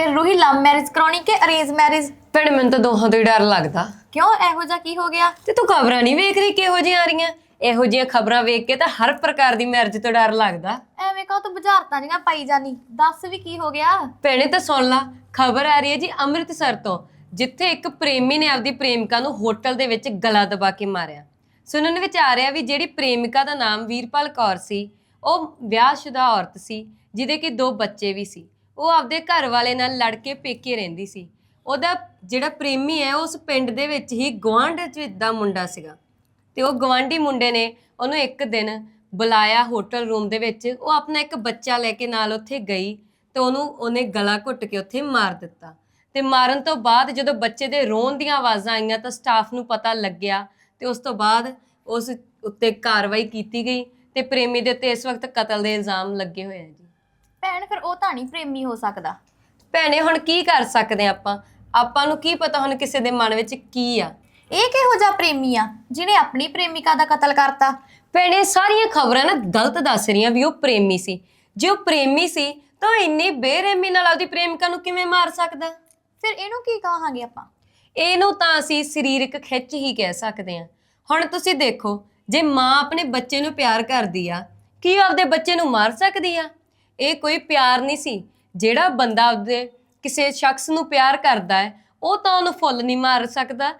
ਫਿਰ ਰੂਹੀ love marriage ਕਰਾਉਣੀ ਕਿ ਅਰੇਂਜ ਮੈਰਿਜ? ਭੈਣੇ ਮੈਨੂੰ ਤਾਂ ਦੋਹਾਂ ਤੋਂ ਹੀ ਡਰ ਲੱਗਦਾ। ਕਿਉਂ? ਇਹੋ ਜਿਹਾ ਕੀ ਹੋ ਗਿਆ? ਤੇ ਤੂੰ ਖਬਰਾਂ ਨਹੀਂ ਵੇਖ ਰਹੀ ਕਿਹੋ ਜਿਹੀਆਂ ਆ ਰਹੀਆਂ? ਇਹੋ ਜਿਹੀਆਂ ਖਬਰਾਂ ਵੇਖ ਕੇ ਤਾਂ ਹਰ ਪ੍ਰਕਾਰ ਦੀ ਮੈਰਿਜ ਤੋਂ ਡਰ ਲੱਗਦਾ। ਐਵੇਂ ਕਹੋ ਤੂੰ ਬੁਝਾਰਤਾਂ ਜੀਆਂ ਪਾਈ ਜਾਨੀ। ਦੱਸ ਵੀ ਕੀ ਹੋ ਗਿਆ? ਭੈਣੇ ਤਾਂ ਸੁਣ ਲਾ ਖਬਰ ਆ ਰਹੀ ਹੈ ਜੀ ਅੰਮ੍ਰਿਤਸਰ ਤੋਂ ਜਿੱਥੇ ਇੱਕ ਪ੍ਰੇਮੀ ਨੇ ਆਪਦੀ ਪ੍ਰੇਮਿਕਾ ਨੂੰ ਹੋਟਲ ਦੇ ਵਿੱਚ ਗਲਾ ਦਬਾ ਕੇ ਮਾਰਿਆ। ਸੁਣਨ ਵਿੱਚ ਆ ਰਿਹਾ ਵੀ ਜਿਹੜੀ ਪ੍ਰੇਮਿਕਾ ਦਾ ਨਾਮ ਵੀਰਪਾਲ ਕੌਰ ਸੀ ਉਹ ਵਿਆਹਸ਼ੁਦਾ ਔਰਤ ਸੀ ਜਿਹਦੇ ਕਿ ਦੋ ਬੱਚੇ ਵੀ ਸੀ। ਉਹ ਆਪਦੇ ਘਰ ਵਾਲੇ ਨਾਲ ਲੜ ਕੇ ਪੇਕੇ ਰਹਿੰਦੀ ਸੀ। ਉਹਦਾ ਜਿਹੜਾ ਪ੍ਰੇਮੀ ਹੈ, ਉਸ ਪਿੰਡ ਦੇ ਵਿੱਚ ਹੀ ਗੁਆਂਢ ਚ ਦਾ ਮੁੰਡਾ ਸੀਗਾ। ਤੇ ਉਹ ਗਵਾਂਢੀ ਮੁੰਡੇ ਨੇ ਉਹਨੂੰ ਇੱਕ ਦਿਨ ਬੁਲਾਇਆ ਹੋਟਲ ਰੂਮ ਦੇ ਵਿੱਚ। ਉਹ ਆਪਣਾ ਇੱਕ ਬੱਚਾ ਲੈ ਕੇ ਨਾਲ ਉੱਥੇ ਗਈ ਤੇ ਉਹਨੂੰ ਉਹਨੇ ਗਲਾ ਘੁੱਟ ਕੇ ਉੱਥੇ ਮਾਰ ਦਿੱਤਾ। ਤੇ ਮਾਰਨ ਤੋਂ ਬਾਅਦ ਜਦੋਂ ਬੱਚੇ ਦੇ ਰੋਣ ਦੀਆਂ ਆਵਾਜ਼ਾਂ ਆਈਆਂ ਤਾਂ ਸਟਾਫ ਨੂੰ ਪਤਾ ਲੱਗਿਆ ਤੇ ਉਸ ਤੋਂ ਬਾਅਦ ਉਸ ਉੱਤੇ ਕਾਰਵਾਈ ਕੀਤੀ ਗਈ ਤੇ ਪ੍ਰੇਮੀ ਦੇ ਉੱਤੇ ਇਸ ਵਕਤ ਕਤਲ ਦੇ ਇਲਜ਼ਾਮ ਲੱਗੇ ਹੋਏ ਆ ਜੀ। ਭੈਣ ਫਿਰ ਉਹ ਤਾਂ ਨਹੀਂ ਪ੍ਰੇਮੀ ਹੋ ਸਕਦਾ। ਭੈਣੇ ਹੁਣ ਕੀ ਕਰ ਸਕਦੇ ਹਾਂ ਆਪਾਂ? ਆਪਾਂ ਨੂੰ ਕੀ ਪਤਾ ਹੁਣ ਕਿਸੇ ਦੇ ਮਨ ਵਿੱਚ ਕੀ ਆ? ਇਹ ਕਿਹੋ ਜਿਹਾ ਪ੍ਰੇਮੀ ਆ ਜਿਹਨੇ ਆਪਣੀ ਪ੍ਰੇਮਿਕਾ ਦਾ ਕਤਲ ਕਰਤਾ? ਭੈਣੇ ਸਾਰੀਆਂ ਖਬਰਾਂ ਨਾ ਗਲਤ ਦੱਸ ਰਹੀਆਂ ਵੀ ਉਹ ਪ੍ਰੇਮੀ ਸੀ। ਜੇ ਉਹ ਪ੍ਰੇਮੀ ਸੀ ਤਾਂ ਉਹ ਇੰਨੀ ਬੇਰਹਿਮੀ ਨਾਲ ਆਪਦੀ ਪ੍ਰੇਮਿਕਾ ਨੂੰ ਕਿਵੇਂ ਮਾਰ ਸਕਦਾ? ਫਿਰ ਇਹਨੂੰ ਕੀ ਕਹਾਂਗੇ ਆਪਾਂ? ਇਹਨੂੰ ਤਾਂ ਅਸੀਂ ਸਰੀਰਕ ਖਿੱਚ ਹੀ ਕਹਿ ਸਕਦੇ ਹਾਂ ਹੁਣ ਤੁਸੀਂ ਦੇਖੋ ਜੇ ਮਾਂ ਆਪਣੇ ਬੱਚੇ ਨੂੰ ਪਿਆਰ ਕਰਦੀ ਆ ਕੀ ਉਹ ਆਪਦੇ ਬੱਚੇ ਨੂੰ ਮਾਰ ਸਕਦੀ ਆ? ਇਹ ਕੋਈ ਪਿਆਰ ਨਹੀਂ ਸੀ। ਜਿਹੜਾ ਬੰਦਾ ਉਹਦੇ ਕਿਸੇ ਸ਼ਖਸ ਨੂੰ ਪਿਆਰ ਕਰਦਾ ਹੈ, ਉਹ ਤਾਂ ਉਹਨੂੰ ਫੁੱਲ ਨਹੀਂ ਮਾਰ ਸਕਦਾ।